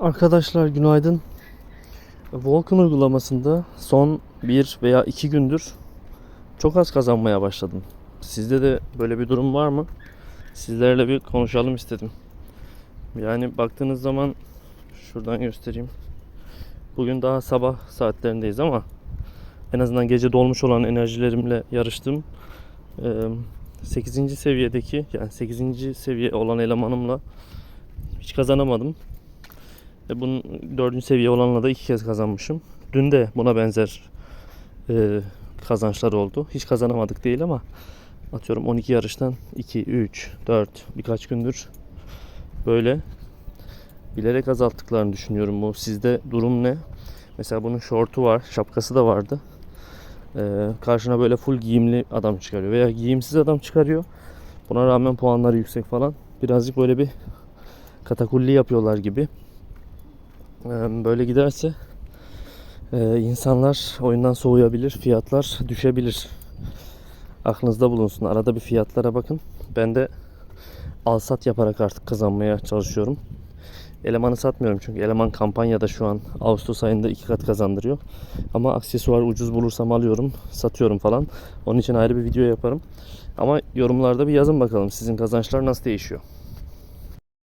Arkadaşlar günaydın. Volkan uygulamasında son bir veya iki gündür çok az kazanmaya başladım. Sizde de böyle bir durum var mı? Sizlerle bir konuşalım istedim. Yani baktığınız zaman şuradan göstereyim. Bugün daha sabah saatlerindeyiz ama en azından gece dolmuş olan enerjilerimle yarıştım. 8. seviyedeki yani 8. seviye olan elemanımla hiç kazanamadım. Ve bunun dördüncü seviye olanla da iki kez kazanmışım. Dün de buna benzer e, kazançlar oldu. Hiç kazanamadık değil ama atıyorum 12 yarıştan 2, 3, 4 birkaç gündür böyle bilerek azalttıklarını düşünüyorum. Bu sizde durum ne? Mesela bunun şortu var, şapkası da vardı. Ee, karşına böyle full giyimli adam çıkarıyor veya giyimsiz adam çıkarıyor. Buna rağmen puanları yüksek falan. Birazcık böyle bir katakulli yapıyorlar gibi. Böyle giderse e, insanlar oyundan soğuyabilir, fiyatlar düşebilir. Aklınızda bulunsun. Arada bir fiyatlara bakın. Ben de al sat yaparak artık kazanmaya çalışıyorum. Elemanı satmıyorum çünkü eleman kampanyada şu an Ağustos ayında iki kat kazandırıyor. Ama aksesuar ucuz bulursam alıyorum, satıyorum falan. Onun için ayrı bir video yaparım. Ama yorumlarda bir yazın bakalım sizin kazançlar nasıl değişiyor.